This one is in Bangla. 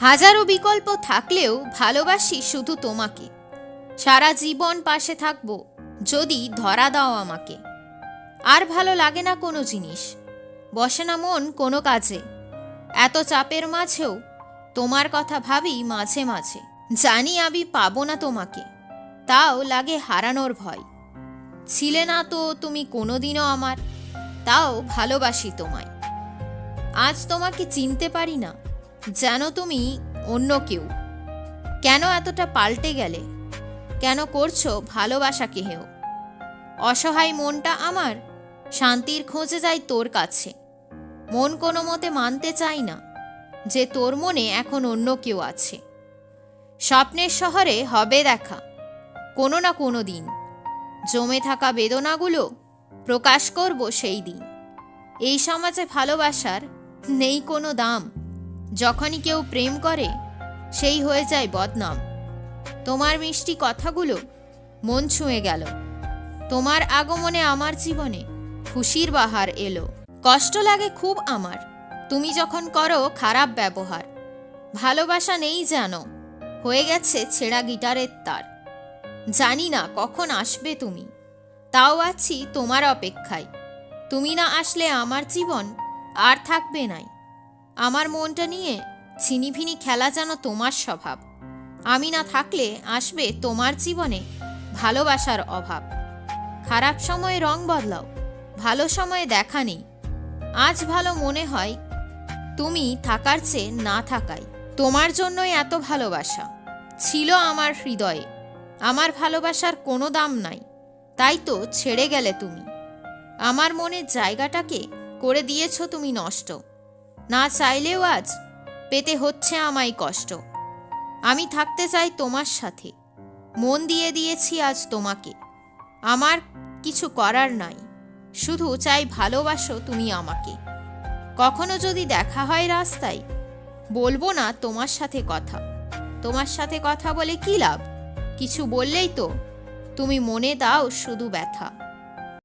হাজারো বিকল্প থাকলেও ভালোবাসি শুধু তোমাকে। সারা জীবন পাশে থাকব যদি ধরা দাও আমাকে। আর ভালো লাগে না কোনো জিনিস। বসে না মন কোনো কাজে। এত চাপের মাঝেও তোমার কথা ভাবি মাঝে মাঝে। জানি আমি পাবো না তোমাকে। তাও লাগে হারানোর ভয়। ছিলে না তো তুমি কোনোদিনও আমার। তাও ভালোবাসি তোমায়। আজ তোমাকে চিনতে পারি না। যেন তুমি অন্য কেউ। কেন এতটা পাল্টে গেলে? কেন করছ ভালোবাসা কেহেও? অসহায় মনটা আমার, শান্তির খোঁজে যায় তোর কাছে। মন কোনো মতে মানতে চাই না, যে তোর মনে এখন অন্য কেউ আছে। স্বপ্নের শহরে হবে দেখা, কোনো না কোনো দিন। জমে থাকা বেদনাগুলো প্রকাশ করব সেই দিন। এই সমাজে ভালোবাসার নেই কোনো দাম। যখনই কেউ প্রেম করে, সেই হয়ে যায় বদনাম। তোমার মিষ্টি কথাগুলো মন ছুঁয়ে গেল। তোমার আগমনে আমার জীবনে খুশির বাহার এলো। কষ্ট লাগে খুব আমার। তুমি যখন করো, খারাপ ব্যবহার। ভালোবাসা নেই জানো, হয়ে গেছে ছেঁড়া গিটারের তার। জানি না কখন আসবে তুমি। তাও আছি তোমার অপেক্ষায়। তুমি না আসলে আমার জীবন আর থাকবে নাই। আমার মনটা নিয়ে ছিনিভিনি খেলা যেন তোমার স্বভাব। আমি না থাকলে আসবে তোমার জীবনে ভালোবাসার অভাব। খারাপ সময়ে রং বদলাও, ভালো সময়ে দেখা নেই। আজ ভালো মনে হয় তুমি থাকার চেয়ে না থাকাই। তোমার জন্যই এত ভালোবাসা। ছিল আমার হৃদয়ে। আমার ভালোবাসার কোনো দাম নাই। তাই তো ছেড়ে গেলে তুমি। আমার মনের জায়গাটাকে করে দিয়েছ তুমি নষ্ট। না চাইলেও আজ পেতে হচ্ছে আমায় কষ্ট। আমি থাকতে চাই তোমার সাথে। মন দিয়ে দিয়েছি আজ তোমাকে। আমার কিছু করার নাই। শুধু চাই ভালোবাসো তুমি আমাকে। কখনো যদি দেখা হয় রাস্তায়, বলব না তোমার সাথে কথা। তোমার সাথে কথা বলে কি লাভ? কিছু বললেই তো তুমি মনে দাও শুধু ব্যথা।